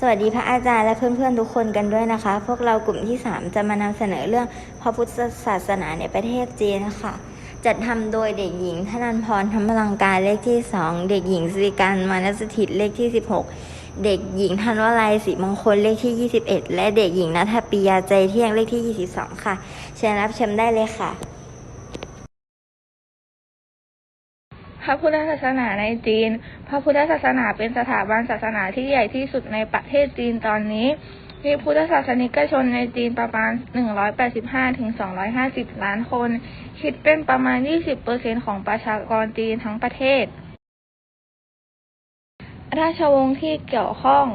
สวัสดีพระอาจารย์และเพื่อนๆทุกคนกันด้วยนะคะ พวกเรากลุ่มที่ 3 จะมานำเสนอเรื่องพระพุทธศาสนาในประเทศจีนนะคะจัดทำโดยเด็กหญิงธนันพรธรรมลังการเลขที่ 2 เด็กหญิงสิริการมานสถิตเลขที่ 16 เด็กหญิงธันวลัยศรีมงคลเลขที่ 21 และเด็กหญิงนัทปิยาใจเที่ยงเลขที่ 22 ค่ะเชิญรับชมได้เลยค่ะ พระพุทธศาสนาในจีน พระพุทธศาสนาเป็นสถาบันศาสนาที่ใหญ่ที่สุดในประเทศจีนตอนนี้ มีพุทธศาสนิกชนในจีนประมาณ 185-250 ล้านคน คิดเป็นประมาณ 20%ของประชากรจีนทั้งประเทศ ราชวงศ์ที่เกี่ยวข้อง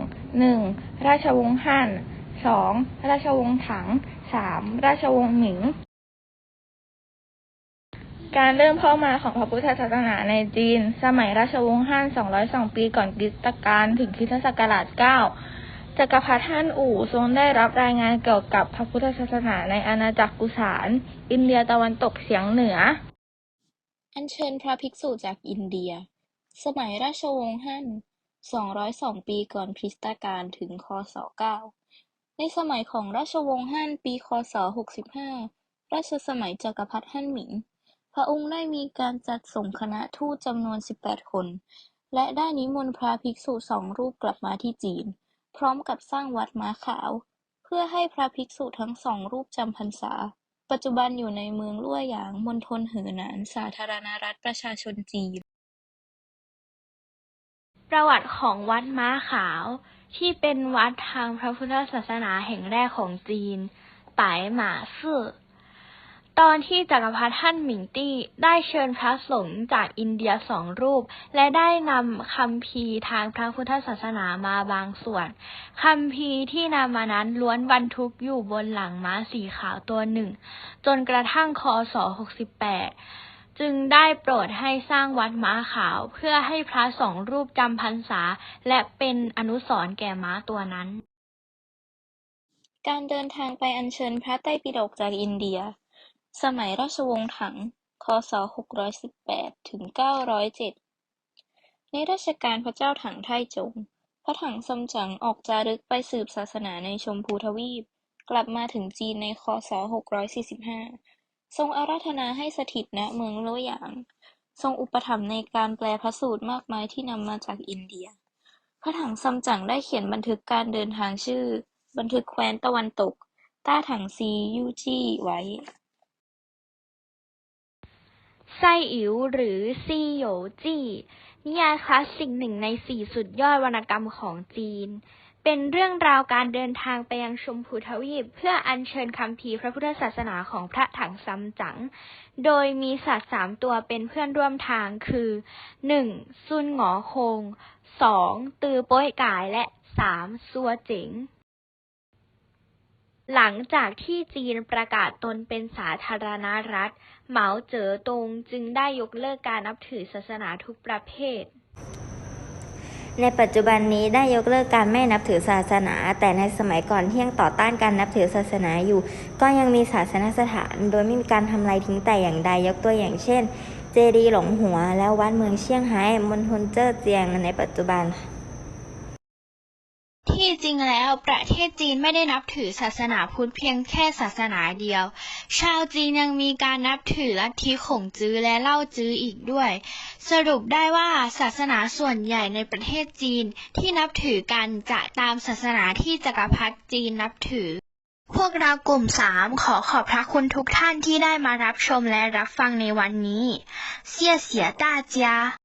1. ราชวงศ์ฮั่น 2. ราชวงศ์ถัง 3. ราชวงศ์หมิง การเริ่มเข้ามาของพระพุทธศาสนาในจีน สมัยราชวงศ์ฮั่น 202 ปีก่อนคริสตกาลถึงคริสตศักราช 9 จักรพรรดิฮั่นอู่ทรงได้รับรายงานเกี่ยวกับพระพุทธศาสนาในอาณาจักรกุสานอินเดียตะวันตกเฉียงเหนือ อัญเชิญพระภิกษุจากอินเดีย สมัยราชวงศ์ฮั่น 202 ปีก่อนคริสตกาลถึงคศ 9 ในสมัยของราชวงศ์ฮั่นปี คศ 65 ราชสมัยจักรพรรดิฮั่นหมิง พระองค์ได้มีการจัดส่งคณะทูตจำนวน18คน และได้นิมนต์พระภิกษุสองรูปกลับมาที่จีน พร้อมกับสร้างวัดม้าขาว เพื่อให้พระภิกษุทั้งสองรูปจำพรรษา ปัจจุบันอยู่ในเมืองลั่วหยาง มณฑลเหอหนาน สาธารณรัฐประชาชนจีน ประวัติของวัดม้าขาว ที่เป็นวัดทางพระพุทธศาสนาแห่งแรกของจีนป่ายหมาซื่อ ตอนที่จักรพรรดิฮั่นหมิงตี้ได้เชิญพระสงฆ์จากอินเดียสองรูป และได้นำคัมภีทางพระพุทธศาสนามาบางส่วนคัมภีที่นำมานั้นล้วนบรรทุกอยู่บนหลังม้าสีขาวตัวหนึ่ง จนกระทั่งคศ68 จึงได้โปรดให้สร้างวัดม้าขาวเพื่อให้พระสองรูปจำพรรษา และเป็นอนุสรณ์แก่ม้าตัวนั้น การเดินทางไปอัญเชิญพระไตรปิฎกจากอินเดีย สมัยราชวงศ์ถัง คศ618ถึง907ในรัชกาลพระเจ้าถังไทจง พระถังซัมจั๋งออกจารึกไปสืบศาสนาในชมพูทวีป กลับมาถึงจีนใน คศ645ทรงอาราธนาให้สถิตณเมืองลัวหยาง ทรงอุปถัมภ์ในการแปลพระสูตรมากมายที่นำมาจากอินเดีย พระถังซัมจั๋งได้เขียนบันทึกการเดินทางชื่อ บันทึกแคว้นตะวันตก ต้าถังซียู่จี้ไว้ ไซอิ๋วหรือซีโหยจี้ นิยายคลาสสิกหนึ่งในสี่สุดยอดวรรณกรรมของจีน เป็นเรื่องราวการเดินทางไปยังชมพูทวีป เพื่ออัญเชิญคัมภีพระพุทธศาสนาของพระถังซัมจั๋ง โดยมีสัตว์สามตัวเป็นเพื่อนร่วมทางคือ 1. ซุนหงอคง 2. ตือโป้ยกายและ 3. ซัวเจ๋ง หลังจากที่จีนประกาศตนเป็นสาธารณรัฐ เหมาเจ๋อตงจึงได้ยกเลิกการนับถือศาสนาทุกประเภท ในปัจจุบันนี้ได้ยกเลิกการไม่นับถือศาสนา แต่ในสมัยก่อนที่ยังต่อต้านการนับถือศาสนาอยู่ ก็ยังมีศาสนสถาน โดยไม่มีการทำลายทิ้งแต่อย่างใดยกตัวอย่างเช่น เจดีหลงหัว และวัดเมืองเชียงไฮ้มณฑลเจ้อเจียงในปัจจุบัน ที่จริงแล้วประเทศจีนไม่ได้นับถือศาสนาพุทธเพียงแค่ศาสนาเดียว ชาวจีนยังมีการนับถือลัทธิขงจื้อและเล่าจื้ออีกด้วย สรุปได้ว่าศาสนาส่วนใหญ่ในประเทศจีนที่นับถือกันจะตามศาสนาที่จักรพรรดิจีนนับถือ พวกเรากลุ่มสามขอขอบพระคุณทุกท่านที่ได้มารับชมและรับฟังในวันนี้เสียเสีย大家